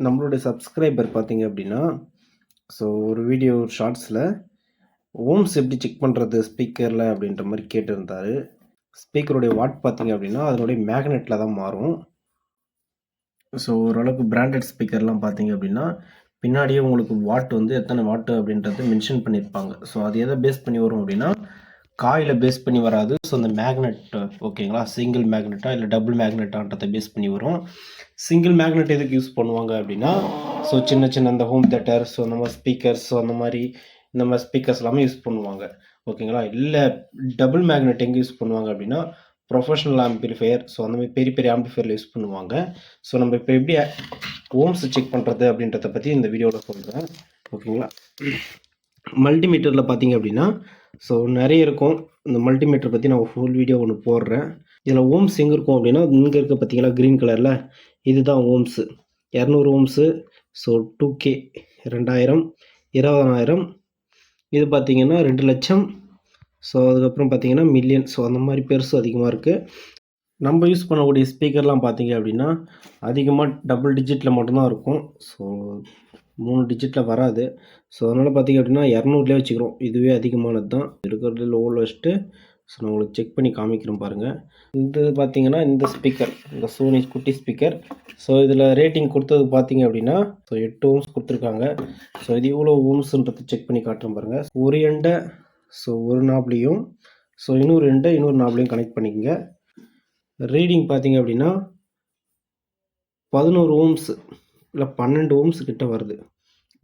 நம்மளுடைய சப்ஸ்கிரைபர் பார்த்தீங்க அப்படின்னா, ஸோ ஒரு வீடியோ ஷார்ட்ஸில் ஓம்ஸ் எப்படி செக் பண்ணுறது ஸ்பீக்கரில் அப்படின்ற மாதிரி கேட்டிருந்தார் ஸ்பீக்கருடைய வாட் பார்த்தீங்க அப்படின்னா, அதனுடைய மேக்னெட்டில் தான் மாறும். ஸோ ஓரளவுக்கு பிராண்டட் ஸ்பீக்கர்லாம் பார்த்தீங்க அப்படின்னா, பின்னாடியே உங்களுக்கு வாட் வந்து எத்தனை வாட்டு அப்படின்றது மென்ஷன் பண்ணியிருப்பாங்க. ஸோ அது எதை பேஸ் பண்ணி வரும் அப்படின்னா, காயில பேஸ் பண்ணி வராது. ஸோ அந்த மேக்னெட் ஓகேங்களா? சிங்கிள் மேக்னெட்டா இல்லை டபுள் மேக்னெட்டான்றத பேஸ் பண்ணி வரும். சிங்கிள் மேக்னெட் எதுக்கு யூஸ் பண்ணுவாங்க அப்படின்னா, ஸோ சின்ன சின்ன இந்த ஹோம் தேட்டர் ஸோ அந்த மாதிரி ஸ்பீக்கர்ஸ் ஸோ அந்த மாதிரி இந்த மாதிரி ஸ்பீக்கர்ஸ் எல்லாமே யூஸ் பண்ணுவாங்க. ஓகேங்களா? இல்லை டபுள் மேக்னெட் எங்கே யூஸ் பண்ணுவாங்க அப்படின்னா, ப்ரொஃபஷனல் ஆம்பிளிஃபையர் ஸோ அந்த மாதிரி பெரிய பெரிய ஆம்பிளிஃபையர்ல யூஸ் பண்ணுவாங்க. ஸோ நம்ம இப்போ எப்படி ஓம்ஸ் செக் பண்ணுறது அப்படின்றத பற்றி இந்த வீடியோவில் சொல்கிறேன் ஓகேங்களா? மல்டிமீட்டரில் பார்த்தீங்க அப்படின்னா, ஸோ நிறைய இருக்கும். இந்த மல்டிமீட்டர் பற்றி நான் ஃபுல் வீடியோ ஒன்று போடுறேன். இதில் ஓம்ஸ் எங்கே இருக்கும் அப்படின்னா, இங்கே இருக்க பார்த்தீங்களா க்ரீன் கலரில் இதுதான் ஓம்ஸு. இரநூறு ஓம்ஸு. ஸோ 2கே 2000 20,000 இது பார்த்தீங்கன்னா 2,00,000 ஸோ அதுக்கப்புறம் பார்த்தீங்கன்னா மில்லியன் ஸோ அந்த மாதிரி பெருசு அதிகமாக இருக்குது நம்ம யூஸ் பண்ணக்கூடிய ஸ்பீக்கர்லாம் பார்த்தீங்க அப்படின்னா, அதிகமாக டபுள் டிஜிட்டில் மட்டும்தான் இருக்கும். ஸோ மூணு டிஜிட்டில் வராது. ஸோ அதனால் பார்த்தீங்க அப்படின்னா 200லயே வச்சுக்கிறோம். இதுவே அதிகமானது தான். இருக்கிறதுல லோவில் வச்சுட்டு ஸோ நான் உங்களுக்கு செக் பண்ணி காமிக்கிறோம் பாருங்கள் இது பார்த்தீங்கன்னா இந்த ஸ்பீக்கர் இந்த சோனி குட்டி ஸ்பீக்கர். ஸோ இதில் ரேட்டிங் கொடுத்தது பார்த்தீங்க அப்படின்னா, ஸோ எட்டு ஓம்ஸ் கொடுத்துருக்காங்க ஸோ இது இவ்வளோ ஓம்ஸ்ன்றத செக் பண்ணி காட்டுறேன் பாருங்கள் ஒரு எண்டை ஸோ ஒரு நாப்லேயும் ஸோ இன்னொரு எண்டை இன்னொரு நாப்லேயும் கனெக்ட் பண்ணிக்கோங்க ரீடிங் பார்த்தீங்க அப்படின்னா 11 ஓம்ஸ் இல்லை பன்னெண்டு ஓம்ஸ் கிட்ட வருது.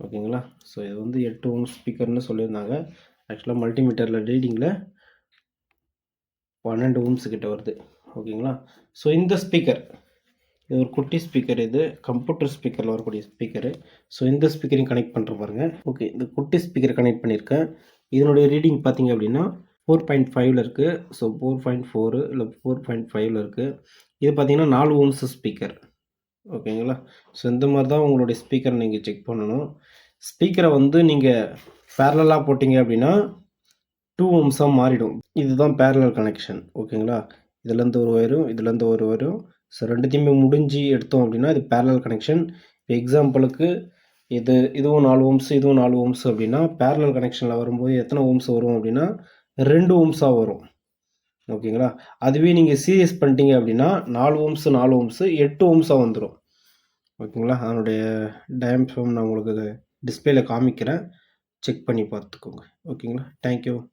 ஓகேங்களா? ஸோ இது வந்து எட்டு ஓம்ஸ் ஸ்பீக்கர்னு சொல்லியிருந்தாங்க. ஆக்சுவலாக மல்டிமீட்டரில் ரீடிங்கில் பன்னெண்டு ஓம்ஸ் கிட்ட வருது. ஓகேங்களா? ஸோ இந்த ஸ்பீக்கர் இது ஒரு குட்டி ஸ்பீக்கர் இது. கம்ப்யூட்டர் ஸ்பீக்கரில் வரக்கூடிய ஸ்பீக்கரு. ஸோ இந்த ஸ்பீக்கரையும் கனெக்ட் பண்ணுற பாருங்கள் ஓகே இந்த குட்டி ஸ்பீக்கர் கனெக்ட் பண்ணியிருக்கேன். இதனுடைய ரீடிங் பார்த்தீங்க அப்படின்னா ஃபோர் பாயிண்ட் ஃபைவ்ல இருக்குது ஸோ ஃபோர் பாயிண்ட் ஃபோரு இல்லை ஃபோர் பாயிண்ட் ஃபைவ்ல இருக்குது இது பார்த்தீங்கன்னா நாலு ஓம்ஸ் ஸ்பீக்கர். ஓகேங்களா? ஸோ இந்த மாதிரி தான் உங்களுடைய ஸ்பீக்கர் நீங்கள் செக் பண்ணணும். ஸ்பீக்கரை வந்து நீங்கள் பேரலாக போட்டிங்க அப்படின்னா டூ ஓம்ஸாக மாறிடும். இதுதான் பேரலல் கனெக்ஷன். ஓகேங்களா? இதுலேருந்து ஒரு ஒயரும் இதுலேருந்து ஒரு ஒயரும் ஸோ ரெண்டுத்தையுமே முடிஞ்சு எடுத்தோம் அப்படின்னா இது பேரலல் கனெக்ஷன். இப்போ எக்ஸாம்பிளுக்கு இது இதுவும் நாலு ஓம்ஸ், இதுவும் நாலு ஓம்ஸ் அப்படின்னா, பேரலல் கனெக்ஷனில் வரும்போது எத்தனை ஓம்ஸ் வரும் அப்படின்னா, ரெண்டு ஓம்ஸாக வரும். ஓகேங்களா? அதுவே நீங்கள் சீரியஸ் பண்ணிட்டீங்க அப்படின்னா நாலு ஓம்ஸு நாலு ஓம்ஸு எட்டு ஓம்ஸாக வந்துடும் ஓகேங்களா? அதனுடைய டயாஃப்ராம் நான் உங்களுக்கு டிஸ்பிளேல காமிக்கிறேன். செக் பண்ணி பார்த்துக்கோங்க. ஓகேங்களா? Thank you.